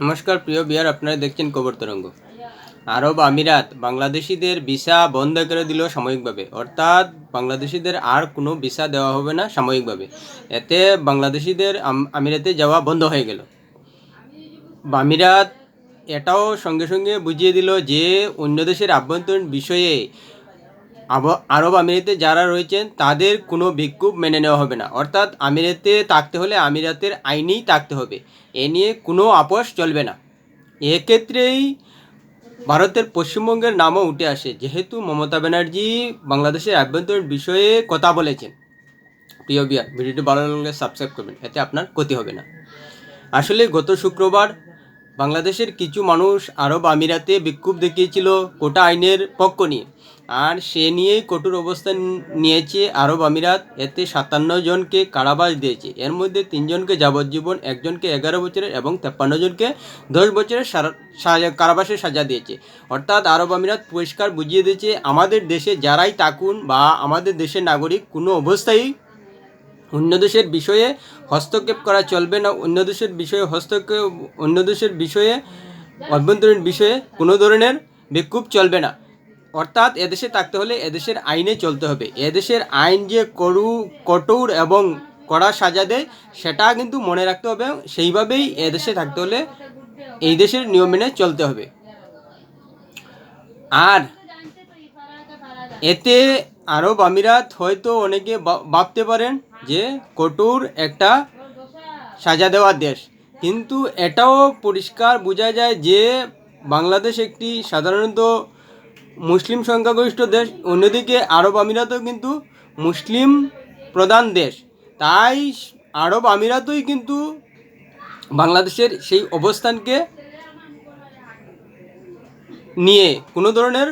নমস্কার, প্রিয় বিয়ার, আপনারা দেখছেন কবর তরঙ্গ। আরব আমিরাত বাংলাদেশিদের ভিসা বন্ধ করে দিল সাময়িকভাবে। অর্থাৎ বাংলাদেশিদের আর কোনো ভিসা দেওয়া হবে না সাময়িকভাবে। এতে বাংলাদেশিদের আমিরাতে যাওয়া বন্ধ হয়ে গেল। আমিরাত এটাও সঙ্গে সঙ্গে বুঝিয়ে দিল যে অন্য দেশের আভ্যন্তরীণ বিষয়ে আরব আমিরাতে যারা রয়েছেন, তাদের কোনো বিক্ষোভ মেনে নেওয়া হবে না। অর্থাৎ আমিরাতে থাকতে হলে আমিরাতের আইনেই থাকতে হবে। এ নিয়ে কোনো আপোষ চলবে না। এক্ষেত্রেই ভারতের পশ্চিমবঙ্গের নামও উঠে আসে। যেহেতু মমতা ব্যানার্জি বাংলাদেশের আভ্যন্তরীণ বিষয়ে কথা বলেছেন। প্রিয় বিয়ার ভিডিওটি ভালো লাগলে সাবস্ক্রাইব করবেন। এতে আপনার ক্ষতি হবে না। আসলে গত শুক্রবার বাংলাদেশের কিছু মানুষ আরব আমিরাতে বিক্ষোভ দেখিয়েছিল কোটা আইনের পক্ষ নিয়ে। আর সে নিয়েই কঠোর অবস্থান নিয়েছে আরব আমিরাত। এতে সাতান্ন জনকে কারাবাস দিয়েছে। এর মধ্যে তিনজনকে যাবজ্জীবন একজনকে এগারো বছরের এবং তেপ্পান্ন জনকে দশ বছরের কারাবাসের সাজা দিয়েছে। অর্থাৎ আরব আমিরাত পরিষ্কার বুঝিয়ে দিয়েছে, আমাদের দেশে যারাই থাকুন বা আমাদের দেশের নাগরিক, কোনো অবস্থায় অন্য দেশের বিষয়ে হস্তক্ষেপ করা চলবে না। অন্য দেশের বিষয়ে হস্তক্ষেপ, অন্য দেশের বিষয়ে অভ্যন্তরীণ বিষয়ে কোনো ধরনের বিক্ষোভ চলবে না। অর্থাৎ এদেশে থাকতে হলে এদেশের আইনে চলতে হবে। এদেশের আইন যে করু, কঠোর এবং কড়া সাজা দেয়, সেটা কিন্তু মনে রাখতে হবে সেইভাবেই এদেশে থাকতে হলে এই দেশের নিয়ম মেনে চলতে হবে। আর এতে আরব আমিরাত হয়তো অনেকে ভাবতে পারেন যে কঠোর একটা সাজা দেওয়ার দেশ। কিন্তু এটাও পরিষ্কার বোঝা যায় যে বাংলাদেশ একটি সাধারণত মুসলিম সংখ্যাগরিষ্ঠ দেশ, অন্যদিকে আরব আমিরাতও কিন্তু মুসলিম প্রধান দেশ। তাই আরব আমিরাতই কিন্তু বাংলাদেশের সেই অবস্থানকে নিয়ে কোনো ধরনের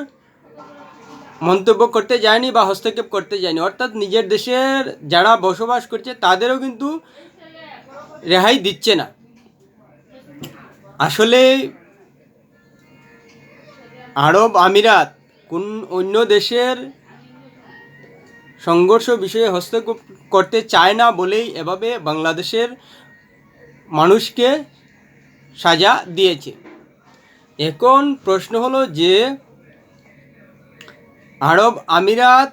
মন্তব্য করতে যায়নি বা হস্তক্ষেপ করতে যায়নি। অর্থাৎ নিজের দেশের যারা বসবাস করছে, তাদেরও কিন্তু রেহাই দিচ্ছে না। আসলে আরব আমিরাত কোন অন্য দেশের সংঘর্ষ বিষয়ে হস্তক্ষেপ করতে চায় না বলেই এভাবে বাংলাদেশের মানুষকে সাজা দিয়েছে। এখন প্রশ্ন হলো যে আরব আমিরাত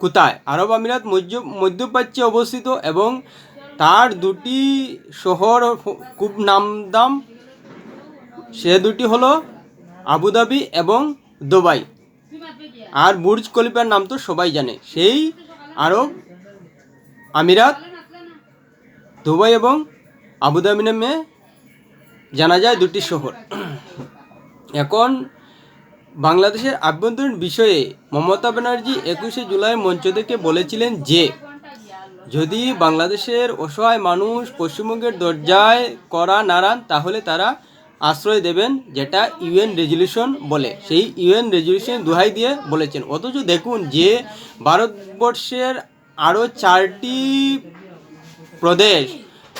কোথায়? আরব আমিরাত মধ্য, মধ্যপ্রাচ্যে অবস্থিত এবং তার দুটি শহর খুব নামদাম। সে দুটি হলো আবুধাবি এবং দুবাই। আর বুর্জ খলিফার নাম তো সবাই জানে। সেই আরব আমিরাত দুবাই এবং আবুধাবি নামে জানা যায় দুটি শহর। এখন বাংলাদেশের আভ্যন্তরীণ বিষয়ে মমতা ব্যানার্জি একুশে জুলাই মঞ্চ থেকে বলেছিলেন যে, যদি বাংলাদেশের অসহায় মানুষ পশ্চিমবঙ্গের দরজায় করা নাড়ান তাহলে তারা আশ্রয় দেবেন, যেটা ইউএন রেজলিউশন বলে। সেই ইউএন রেজলিউশন দোহাই দিয়ে বলেছেন। অথচ দেখুন যে ভারতবর্ষের আরও চারটি প্রদেশ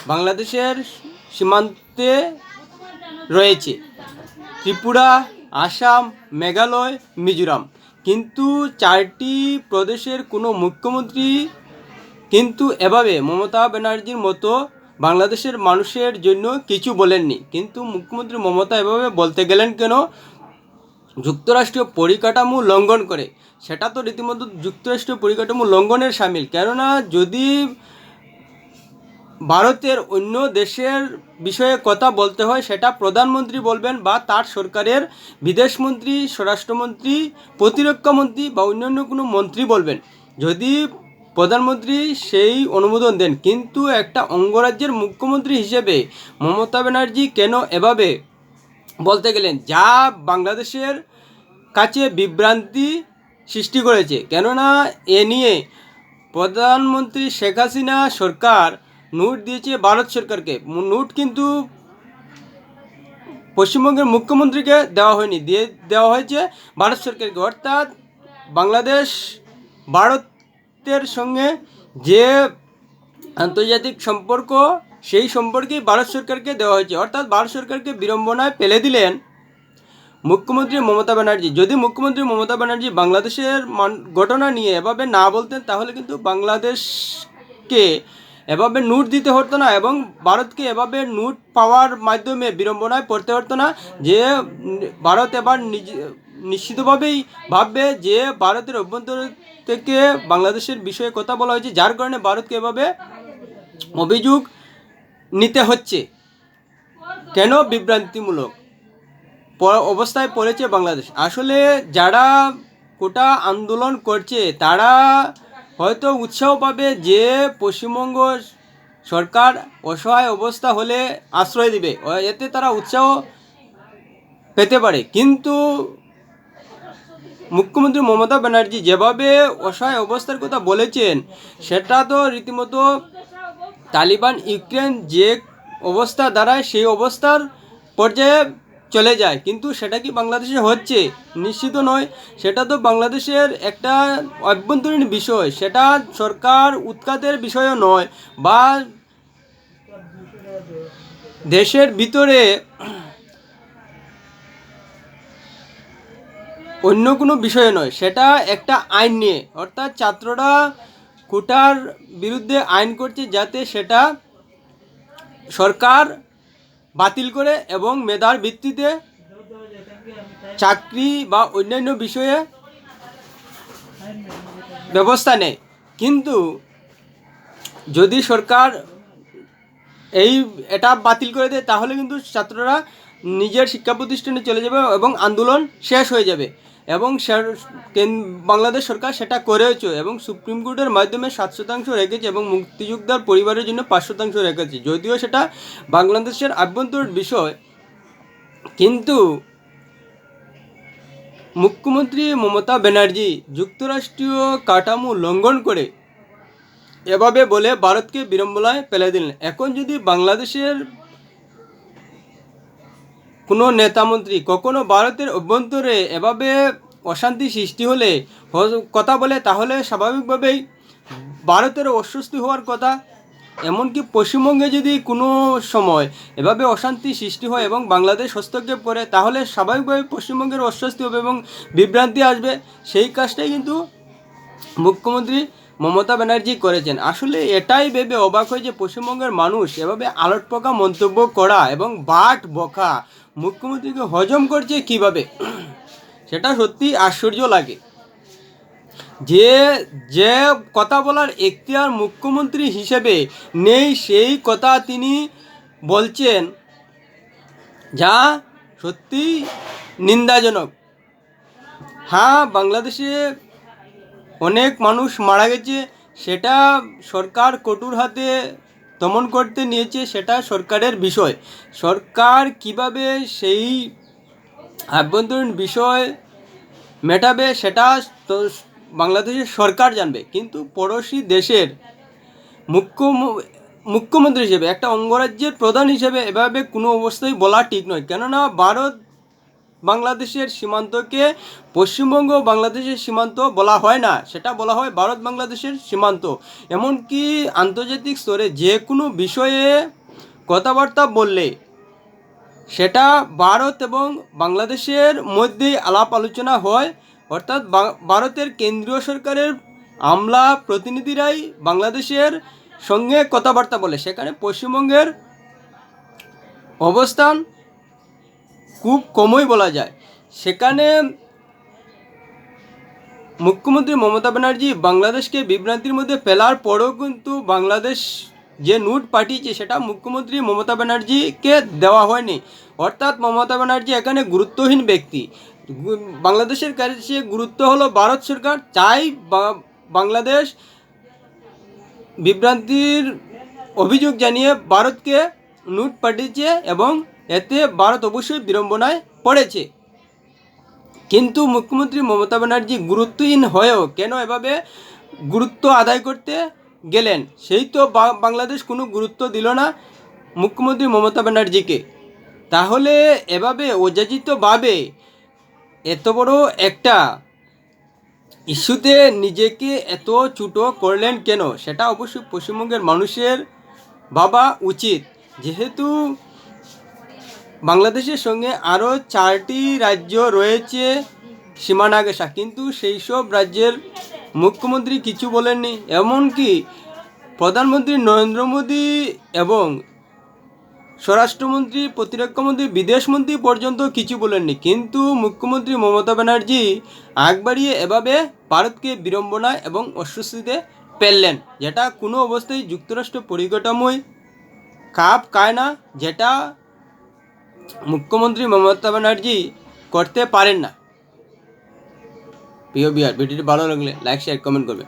বাংলাদেশের সীমান্তে রয়েছে। ত্রিপুরা, আসাম, মেঘালয়, মিজোরাম। কিন্তু চারটি প্রদেশের কোনো মুখ্যমন্ত্রী কিন্তু এভাবে মমতা ব্যানার্জির মতো বাংলাদেশের মানুষের জন্য কিছু বলেননি। কিন্তু মুখ্যমন্ত্রী মমতা এভাবে বলতে গেলেন কেন? যুক্তরাষ্ট্রীয় পরিকাঠামো লঙ্ঘন করে। সেটা তো রীতিমতো যুক্তরাষ্ট্রীয় পরিকাঠামো লঙ্ঘনের সামিল। কেননা যদি ভারতের অন্য দেশের বিষয়ে কথা বলতে হয়, সেটা প্রধানমন্ত্রী বলবেন বা তার সরকারের বিদেশমন্ত্রী, স্বরাষ্ট্রমন্ত্রী, প্রতিরক্ষা মন্ত্রী বা অন্যান্য কোনো মন্ত্রী বলবেন। যদি প্রধানমন্ত্রী সেই অনুমোদন দেন, কিন্তু একটা অঙ্গরাজ্যের মুখ্যমন্ত্রী হিসেবে মমতা ব্যানার্জি কেন এভাবে বলতে গেলেন? যা বাংলাদেশের কাছে বিভ্রান্তি সৃষ্টি করেছে। কেননা এ নিয়ে প্রধানমন্ত্রী শেখ হাসিনা সরকার নোট দিয়েছে ভারত সরকারকে। নোট কিন্তু পশ্চিমবঙ্গের মুখ্যমন্ত্রীকে দেওয়া হয়নি। দিয়ে দেওয়া হয়েছে ভারত সরকারকে। অর্থাৎ বাংলাদেশ ভারতের সঙ্গে যে আন্তর্জাতিক সম্পর্ক, সেই সম্পর্কেই ভারত সরকারকে দেওয়া হয়েছে। অর্থাৎ ভারত সরকারকে বিড়ম্বনায় ফেলে দিলেন মুখ্যমন্ত্রী মমতা ব্যানার্জি। যদি মুখ্যমন্ত্রী মমতা ব্যানার্জি বাংলাদেশের ঘটনা নিয়ে এভাবে না বলতেন, তাহলে কিন্তু বাংলাদেশকে এভাবে নোট দিতে হতো না এবং ভারতকে এভাবে নোট পাওয়ার মাধ্যমে বিড়ম্বনায় পড়তে হতো না। যে ভারত এবার নিশ্চিতভাবেই ভাববে যে ভারতের অভ্যন্তর থেকে বাংলাদেশের বিষয়ে কথা বলা হয়েছে, যার কারণে ভারতকে এভাবে অভিযোগ নিতে হচ্ছে। কেন বিভ্রান্তিমূলক? অবস্থায় পড়েছে বাংলাদেশ। আসলে যারা কোটা আন্দোলন করছে, তারা হয়তো উৎসাহ পাবে যে পশ্চিমবঙ্গ সরকার অসহায় অবস্থা হলে আশ্রয় দিবে। এতে তারা উৎসাহ পেতে পারে। কিন্তু মুখ্যমন্ত্রী মমতা ব্যানার্জি যেভাবে অসহায় অবস্থার কথা বলেছেন, সেটা তো রীতিমতো তালিবান ইউক্রেন যে অবস্থা দাঁড়ায়, সেই অবস্থার পর্যায়ে চলে যায়। কিন্তু সেটা কি বাংলাদেশে হচ্ছে? নিশ্চিত নয়। সেটা তো বাংলাদেশের একটা অভ্যন্তরীণ বিষয়। সেটা সরকার উৎখাতের বিষয়ও নয় বা দেশের ভিতরে অন্য কোনো বিষয় নয়। সেটা একটা আইন নিয়ে। অর্থাৎ ছাত্ররা কোটার বিরুদ্ধে আইন করছে যাতে সেটা সরকার বাতিল করে এবং মেধার ভিত্তিতে চাকরি বা অন্যান্য বিষয়ে ব্যবস্থা নেয়। কিন্তু যদি সরকার এই এটা বাতিল করে দেয়, তাহলে কিন্তু ছাত্ররা নিজের শিক্ষা প্রতিষ্ঠানে চলে যাবে এবং আন্দোলন শেষ হয়ে যাবে। এবং বাংলাদেশ সরকার সেটা করেওছে এবং সুপ্রিম কোর্টের মাধ্যমে সাত শতাংশ রেখেছে এবং মুক্তিযোদ্ধার পরিবারের জন্য পাঁচ শতাংশ রেখেছে। যদিও সেটা বাংলাদেশের আভ্যন্তরীণ বিষয়, কিন্তু মুখ্যমন্ত্রী মমতা ব্যানার্জি যুক্তরাষ্ট্রীয় কাঠামো লঙ্ঘন করে এভাবে বলে ভারতকে বিড়ম্বনায় ফেলে দিলেন। এখন যদি বাংলাদেশের কোনো নেতামন্ত্রী কখনো ভারতের অভ্যন্তরে এভাবে অশান্তি সৃষ্টি হলে কথা বলে, তাহলে স্বাভাবিকভাবেই ভারতের অস্বস্তি হওয়ার কথা। এমনকি পশ্চিমবঙ্গে যদি কোনো সময় এভাবে অশান্তি সৃষ্টি হয় এবং বাংলাদেশ হস্তক্ষেপ করে, তাহলে স্বাভাবিকভাবে পশ্চিমবঙ্গের অস্বস্তি হবে এবং বিভ্রান্তি আসবে। সেই কাজটাই কিন্তু মুখ্যমন্ত্রী মমতা ব্যানার্জি করেছেন। আসলে এটাই ভেবে অবাক হয় যে পশ্চিমবঙ্গের মানুষ এভাবে আলোট পোকা মন্তব্য করা এবং বাট বকা মুখ্যমন্ত্রীকে হজম করছে কীভাবে? সেটা সত্যি আশ্চর্য লাগে। যে যে কথা বলার এখতিয়ার মুখ্যমন্ত্রী হিসেবে নেই, সেই কথা তিনি বলছেন, যা সত্যি নিন্দাজনক। হ্যাঁ বাংলাদেশে অনেক মানুষ মারা গেছে, সেটা সরকার কটুর হাতে দমন করতে নিয়েছে, সেটা সরকারের বিষয়। সরকার কীভাবে সেই আভ্যন্তরীণ বিষয় মেটাবে, সেটা বাংলাদেশের সরকার জানবে। কিন্তু পড়োশি দেশের মুখ্য মুখ্যমন্ত্রী হিসেবে, একটা অঙ্গরাজ্যের প্রধান হিসেবে এভাবে কোনো অবস্থায় বলা ঠিক নয়। কেননা, ভারত বাংলাদেশের সীমান্তকে পশ্চিমবঙ্গ বাংলাদেশের সীমান্ত বলা হয় না, সেটা বলা হয় ভারত বাংলাদেশের সীমান্ত। এমনকি আন্তর্জাতিক স্তরে যে কোনো বিষয়ে কথাবার্তা বললে সেটা ভারত এবং বাংলাদেশের মধ্যেই আলাপ আলোচনা হয়, অর্থাৎ ভারতের কেন্দ্রীয় সরকারের আমলা প্রতিনিধিরাই বাংলাদেশের সঙ্গে কথাবার্তা বলে। সেখানে পশ্চিমবঙ্গের অবস্থান খুব কমই বলা যায়। সেখানে মুখ্যমন্ত্রী মমতা ব্যানার্জি বাংলাদেশকে বিভ্রান্তির মধ্যে ফেলার পরেও কিন্তু বাংলাদেশ যে নোট পাঠিয়েছে সেটা মুখ্যমন্ত্রী মমতা ব্যানার্জিকে দেওয়া হয়নি। অর্থাৎ মমতা ব্যানার্জি এখানে গুরুত্বহীন ব্যক্তি। বাংলাদেশের কাছে গুরুত্ব হলো ভারত সরকার চাই বাংলাদেশ বিভ্রান্তির অভিযোগ জানিয়ে ভারতকে নোট পাঠিয়েছে এবং এতে ভারত অবশ্যই বিড়ম্বনায় পড়েছে। কিন্তু মুখ্যমন্ত্রী মমতা ব্যানার্জি গুরুত্বহীন হয়েও কেন এভাবে গুরুত্ব আদায় করতে গেলেন, সেই তো বাংলাদেশ কোনো গুরুত্ব দিল না মুখ্যমন্ত্রী মমতা ব্যানার্জিকে। তাহলে এভাবে অযাচিতভাবে এত বড় একটা ইস্যুতে নিজেকে এত ছুটো করলেন কেন, সেটা অবশ্যই পশ্চিমবঙ্গের মানুষের ভাবা উচিত। যেহেতু বাংলাদেশের সঙ্গে আরও চারটি রাজ্য রয়েছে সীমানা ঘেঁষা কিন্তু সেই সব রাজ্যের মুখ্যমন্ত্রী কিছু বলেননি। এমনকি প্রধানমন্ত্রী নরেন্দ্র মোদী এবং স্বরাষ্ট্রমন্ত্রী, প্রতিরক্ষামন্ত্রী, বিদেশমন্ত্রী পর্যন্ত কিছু বলেননি। কিন্তু মুখ্যমন্ত্রী মমতা ব্যানার্জি আগ বাড়িয়ে এভাবে ভারতকে বিড়ম্বনায় এবং অস্বস্তিতে ফেললেন, যেটা কোনো অবস্থায় যুক্তরাষ্ট্র পরিকাঠামোয় খাপ খায় না, যেটা মুখ্যমন্ত্রী মমতা ব্যানার্জি করতে পারেন না। প্রিয় বিহার, ভিডিওটি ভালো লাগলে লাইক শেয়ার কমেন্ট করবে